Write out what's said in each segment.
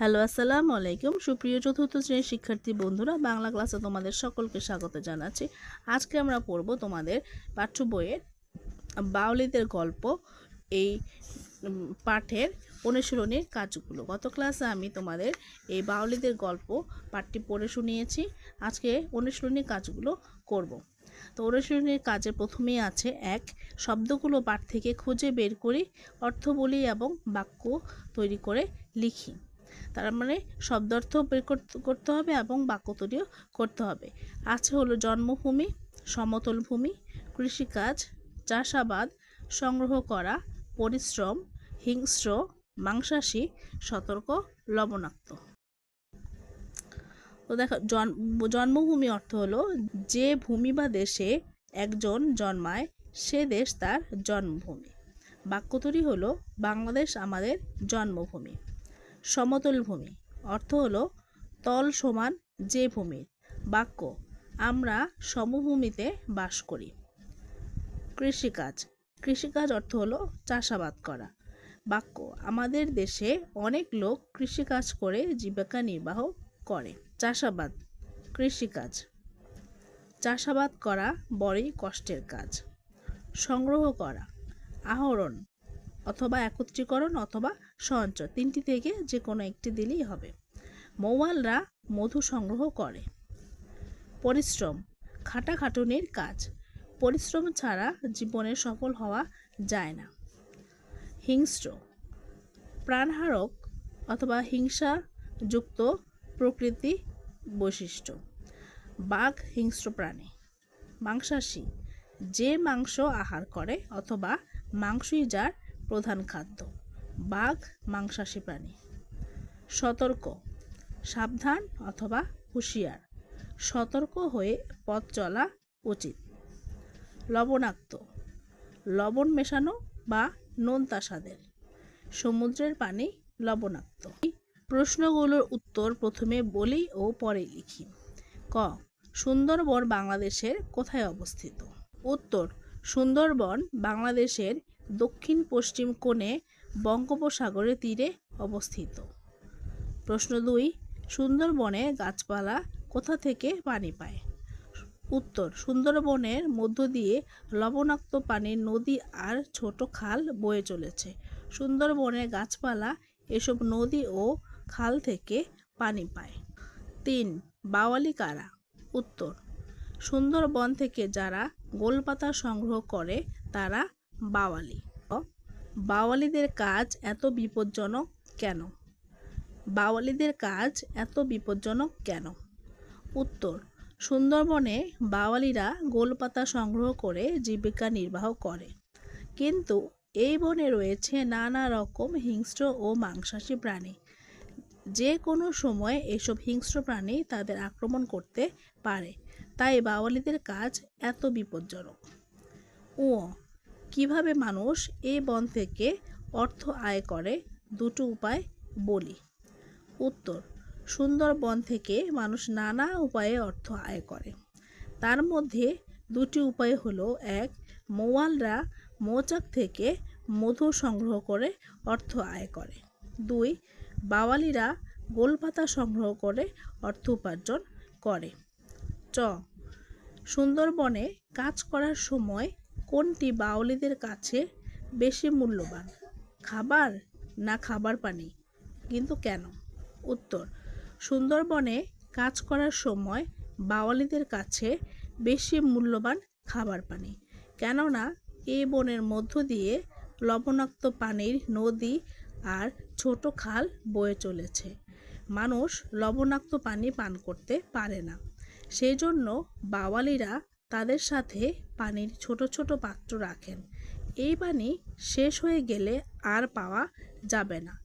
Hello, আসসালামু আলাইকুম। সুপ্রিয় চতুর্থ শ্রেণির শিক্ষার্থী বন্ধুরা, বাংলা ক্লাসে তোমাদের সকলকে স্বাগত জানাচ্ছি। আজকে আমরা পড়ব তোমাদের পাঠ্য বইয়ের বাউলিদের গল্প। এই পাঠের অনুশীলনের কাজগুলো। গত ক্লাসে আমি তোমাদের এই বাউলিদের গল্প পাঠটি পড়ে শুনিয়েছি। আজকে অনুশীলনী কাজগুলো করব। তো অনুশীলনীর কাজে প্রথমেই আছে, এক, শব্দগুলো পাঠ থেকে খুঁজে বের করি অর্থ বলি এবং বাক্য তৈরি করে লিখি। তার মানে শব্দার্থ বের করতে- হবে এবং বাক্য তৈরিও করতে হবে। আছে হলো জন্মভূমি সমতল ভূমি কৃষিকাজ, চাষাবাদ, সংগ্রহ করা, পরিশ্রম, হিংস্র, মাংসাশী, সতর্ক, লবণাক্ত। তো দেখো, জন- জন্মভূমি অর্থ হলো যে ভূমি বা দেশে একজন জন্মায়, সে দেশ তার জন্মভূমি। বাক্য তৈরি হলো বাংলাদেশ আমাদের জন্মভূমি। সমতল ভূমি অর্থ হলো তল সমান যে ভূমির বাক্য, আমরা সমভূমিতে বাস করি। কৃষিকাজ কৃষিকাজ অর্থ হলো চাষাবাদ করা। বাক্য, আমাদের দেশে অনেক লোক কৃষিকাজ করে জীবিকা নির্বাহ করে। চাষাবাদ, কৃষিকাজ। চাষাবাদ করা বড়ই কষ্টের কাজ। সংগ্রহ করা, আহরণ, অথবা একত্রীকরণ অথবা সঞ্চয়। তিনটি থেকে যে কোনো একটি দিলেই হবে। মৌয়ালরা মধু সংগ্রহ করে। পরিশ্রম। খাটাখাটুনির কাজ। পরিশ্রম ছাড়া জীবনে সফল হওয়া যায় না। হিংস্র। প্রাণহারক অথবা হিংসাযুক্ত প্রকৃতি বৈশিষ্ট্য। বাঘ হিংস্র প্রাণী। মাংসাশী। যে মাংস আহার করে অথবা মাংসই যার প্রধান খাদ্য। বাঘ, মাংসাশী প্রাণী। সতর্ক, সাবধান অথবা হুঁশিয়ার। সতর্ক হয়ে পথ চলা উচিত। লবণাক্ত, লবণ মেশানো বা নোনতা স্বাদের। সমুদ্রের পানি লবণাক্ত। প্রশ্নগুলোর উত্তর প্রথমে বলি ও পরে লিখি। ক, সুন্দরবন বাংলাদেশের কোথায় অবস্থিত? উত্তর, সুন্দরবন বাংলাদেশের দক্ষিণ পশ্চিম কোণে বঙ্গোপসাগরের তীরে অবস্থিত। প্রশ্ন দুই, সুন্দরবনে গাছপালা কোথা থেকে পানি পায়? উত্তর, সুন্দরবনের মধ্য দিয়ে লবণাক্ত পানির নদী আর ছোট খাল বয়ে চলেছে। সুন্দরবনের গাছপালা এসব নদী ও খাল থেকে পানি পায়। তিন, বাওয়ালি কারা? উত্তর, সুন্দরবন থেকে যারা গোলপাতা সংগ্রহ করে তারা বাওয়ালি। বাওয়ালিদের কাজ এত বিপজ্জনক কেন? বাওয়ালিদের কাজ এত বিপজ্জনক কেন? উত্তর, সুন্দরবনে বাওয়ালিরা গোলপাতা সংগ্রহ করে জীবিকা নির্বাহ করে। কিন্তু এই বনে রয়েছে নানা রকম হিংস্র ও মাংসাশী প্রাণী। যে কোনো সময় এসব হিংস্র প্রাণী তাদের আক্রমণ করতে পারে। তাই বাওয়ালিদের কাজ এত বিপজ্জনক। ও কীভাবে মানুষ এই বন থেকে অর্থ আয় করে? দুটো উপায় বলি। উত্তর সুন্দরবন থেকে মানুষ নানা উপায়ে অর্থ আয় করে। তার মধ্যে দুটি উপায় হলো, এক, মৌয়ালরা মৌচাক থেকে মধু সংগ্রহ করে অর্থ আয় করে। দুই, বাওয়ালিরা গোলপাতা সংগ্রহ করে অর্থ উপার্জন করে। চ, সুন্দরবনে কাজ করার সময় কোনটি বাউলিদের কাছে বেশি মূল্যবান? খাবার না খাবার পানি? কিন্তু কেন? উত্তর, সুন্দরবনে কাজ করার সময় বাওয়ালিদের কাছে বেশি মূল্যবান খাবার পানি। কেননা এই বনের মধ্য দিয়ে লবণাক্ত পানির নদী আর ছোট খাল বয়ে চলেছে। মানুষ লবণাক্ত পানি পান করতে পারে না। সেই জন্য বাওয়ালিরা তাদের সাথে পানির ছোট ছোট পাত্র রাখেন। এই পানি শেষ হয়ে গেলে আর পাওয়া যাবে না।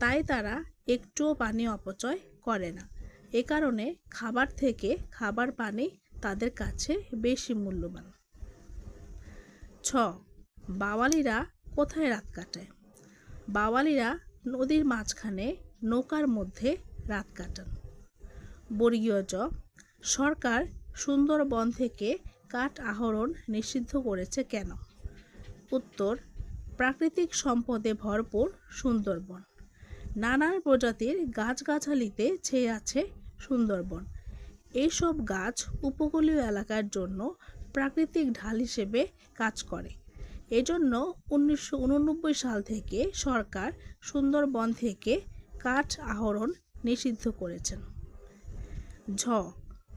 তাই তারা একটুও পানি অপচয় করে না। এ কারণে খাবার থেকে খাবার পানি তাদের কাছে বেশি মূল্যবান। ছ, বাওয়ালিরা কোথায় রাত কাটায়? বাওয়ালিরা নদীর মাঝখানে নৌকার মধ্যে রাত কাটান। বর্গীয় জ, সরকার সুন্দরবন থেকে কাঠ আহরণ নিষিদ্ধ করেছে কেন? উত্তর, প্রাকৃতিক সম্পদে ভরপুর সুন্দরবন। নানান প্রজাতির গাছগাছালিতে ছেয়ে আছে সুন্দরবন। এইসব গাছ উপকূলীয় এলাকার জন্য প্রাকৃতিক ঢাল হিসেবে কাজ করে। এজন্য উনিশশো উননব্বই সাল থেকে সরকার সুন্দরবন থেকে কাঠ আহরণ নিষিদ্ধ করেছেন। ঝ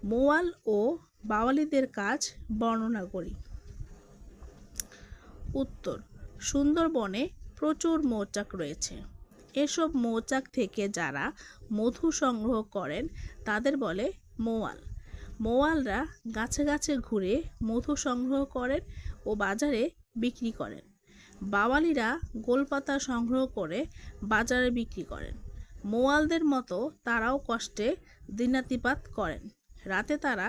মোয়াল ও বাওয়ালিদের কাজ বর্ণনা করি। উত্তর, সুন্দরবনে প্রচুর মৌচাক রয়েছে। এসব মৌচাক থেকে যারা মধু সংগ্রহ করেন, তাদের বলে মোয়াল। মোয়ালরা গাছে গাছে ঘুরে মধু সংগ্রহ করেন ও বাজারে বিক্রি করেন। বাওয়ালিরা গোলপাতা সংগ্রহ করে বাজারে বিক্রি করেন। মোয়ালদের মতো তারাও কষ্টে দিনাতিপাত করেন। রাতে তারা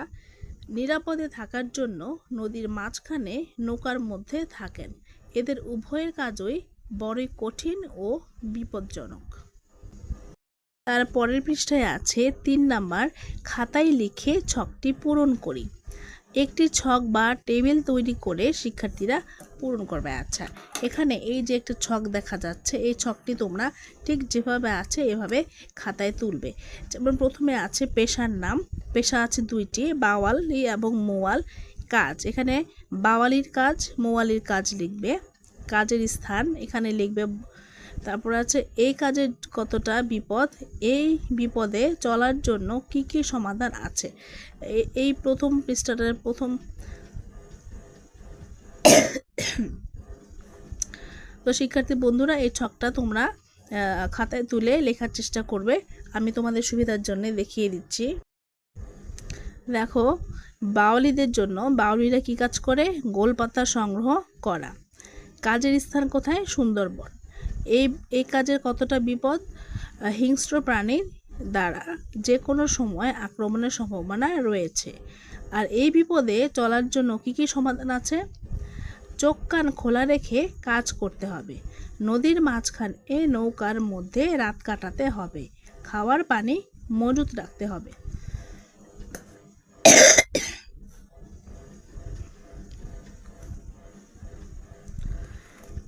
নিরাপদে থাকার জন্য নদীর মাঝখানে নৌকার মধ্যে থাকেন। এদের উভয়ের কাজই বড়ই কঠিন ও বিপজ্জনক। তার পরের পৃষ্ঠায় আছে তিন নাম্বার, খাতায় লিখে ছকটি পূরণ করি। একটি ছক বা টেবিল তৈরি করে শিক্ষার্থীরা পূরণ করবে। আচ্ছা এখানে এই যে একটা ছক দেখা যাচ্ছে, এই ছকটি তোমরা ঠিক যেভাবে আছে এভাবে খাতায় তুলবে। যেমন প্রথমে আছে পেশার নাম, পেশা আছে দুইটি, বাওয়ালি এবং মোয়াল কাজ। এখানে বাওয়ালির কাজ, মোয়ালির কাজ লিখবে। কাজের স্থান, এখানে লিখবে তারপর আছে, এই কাজের কতটা বিপদ? এই বিপদে চলার জন্য কি কি সমাধান আছে? এই প্রথম পৃষ্ঠাটার প্রথম তো শিক্ষার্থী বন্ধুরা, এই ছকটা তোমরা খাতায় তুলে লেখার চেষ্টা করবে। আমি তোমাদের সুবিধার জন্য দেখিয়ে দিচ্ছি। দেখো, বাউলিদের জন্য, বাউলিরা কি কাজ করে? গোলপাতা সংগ্রহ করা। কাজের স্থান কোথায়? সুন্দরবন। এই এই কাজের কতটা বিপদ? হিংস্র প্রাণীর দ্বারা যে কোনো সময় আক্রমণের সম্ভাবনা রয়েছে। আর এই বিপদে চলার জন্য কি কি সমাধান আছে? চোখ কান খোলা রেখে কাজ করতে হবে। নদীর মাঝখানে নৌকার মধ্যে রাত কাটাতে হবে। খাওয়ার পানি মজুত রাখতে হবে।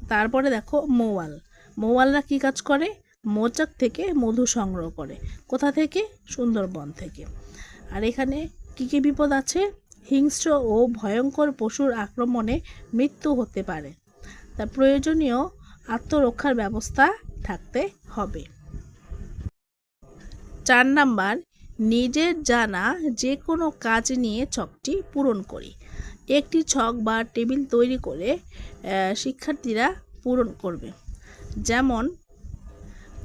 তারপরে দেখো মোয়াল। মোয়ালরা কি কাজ করে? মৌচাক থেকে মধু সংগ্রহ করে। কোথা থেকে? সুন্দরবন থেকে। আর এখানে কি কি বিপদ আছে? হিংস্র ও ভয়ঙ্কর পশুর আক্রমণে মৃত্যু হতে পারে। তা প্রয়োজনীয় আত্মরক্ষার ব্যবস্থা থাকতে হবে। চার নাম্বার, নিজের জানা যে কোনো কাজ নিয়ে ছকটি পূরণ করি। একটি ছক বা টেবিল তৈরি করে শিক্ষার্থীরা পূরণ করবে। যেমন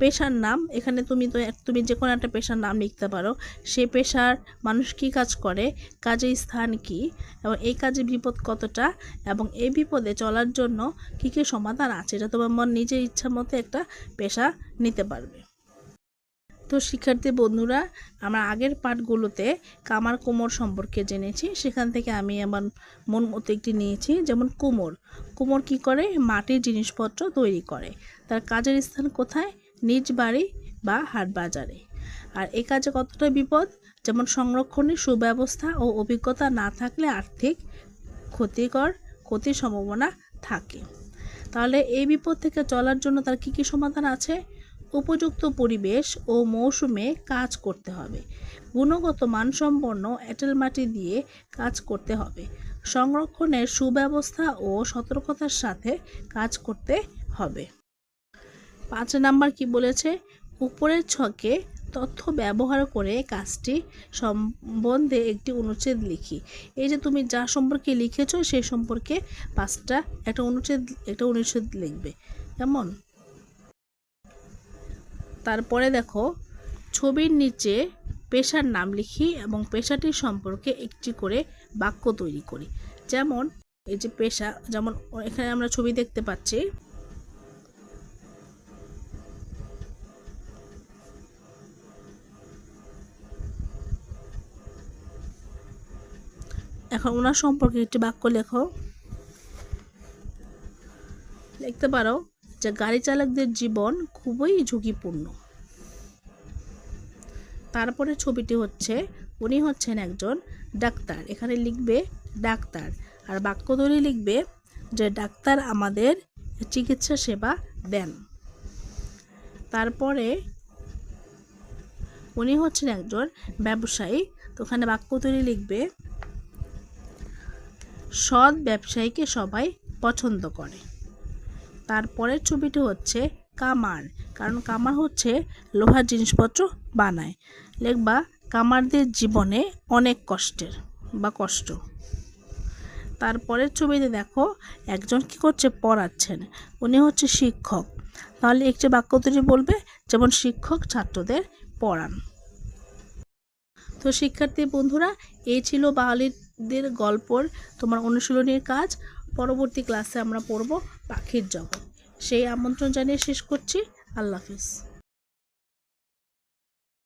পেশার নাম, এখানে তুমি তো তুমি যে কোনো একটা পেশার নাম লিখতে পারো। সে পেশার মানুষ কি কাজ করে কাজের স্থান কি, এবং এই কাজে বিপদ কতটা, এবং এই বিপদে চলার জন্য কী কী সমাধান আছে, এটা তোমার নিজের ইচ্ছা মতো একটা পেশা নিতে পারবে। তো শিক্ষার্থী বন্ধুরা, আমরা আগের পাঠগুলোতে কামার কোমর সম্পর্কে জেনেছি। সেখান থেকে আমি আমার মন মতো একটি নিয়েছি, যেমন কুমোর। কুমোর কি করে? মাটির জিনিসপত্র তৈরি করে। তার কাজের স্থান কোথায়? নিজ বাড়ি বা হাট বাজারে। আর এ কাজে কতটা বিপদ? যেমন সংরক্ষণের সুব্যবস্থা ও অভিজ্ঞতা না থাকলে আর্থিক ক্ষতিকর ক্ষতির সম্ভাবনা থাকে। তাহলে এই বিপদ থেকে চলার জন্য তার কি কি সমাধান আছে? উপযুক্ত পরিবেশ ও মৌসুমে কাজ করতে হবে। গুণগত মানসম্পন্ন এঁটেল মাটি দিয়ে কাজ করতে হবে। সংরক্ষণের সুব্যবস্থা ও সতর্কতার সাথে কাজ করতে হবে। পাঁচ নাম্বার কি বলেছে? উপরের ছকে তথ্য ব্যবহার করে কাজটি সম্বন্ধে একটি অনুচ্ছেদ লিখি। এই যে তুমি যা সম্পর্কে লিখেছো সেই সম্পর্কে পাঁচটা একটা অনুচ্ছেদ একটা অনুচ্ছেদ লিখবে। কেমন? তারপরে দেখো, ছবির নিচে পেশার নাম লিখি এবং পেশাটির সম্পর্কে একটি করে বাক্য তৈরি করি। যেমন, এই যে পেশা, যেমন এখানে আমরা ছবি দেখতে পাচ্ছি। এখন ওনার সম্পর্কে একটি বাক্য লেখো। লিখতে পারো যে গাড়ি চালকদের জীবন খুবই ঝুঁকিপূর্ণ। তারপরে ছবিটি হচ্ছে, উনি হচ্ছেন একজন ডাক্তার। এখানে লিখবে, ডাক্তার। আর বাক্য ধরে লিখবে যে, ডাক্তার আমাদের চিকিৎসা সেবা দেন। তারপরে উনি হচ্ছেন একজন ব্যবসায়ী। তো ওখানে বাক্য তৈরি লিখবে, সৎ ব্যবসায়ীকে সবাই পছন্দ করে। তারপরের ছবিটি হচ্ছে কামার, কারণ কামার হচ্ছে লোহার জিনিসপত্র বানায়। লেখবা, কামারদের জীবনে অনেক কষ্টের বা কষ্ট। তারপরের ছবিতে দেখো, একজন কি করছে, পড়াচ্ছেন। উনি হচ্ছে শিক্ষক। তাহলে একটি বাক্য তৈরি বলবে, যেমন শিক্ষক ছাত্রদের পড়ান। তো শিক্ষার্থী বন্ধুরা, এই ছিল বাঙালিদের গল্পর তোমার অনুশীলনীর কাজ। পরবর্তী ক্লাসে আমরা পড়ব পাখির জগৎ। সেই আমন্ত্রণ জানিয়ে শেষ করছি। আল্লাহ হাফিজ।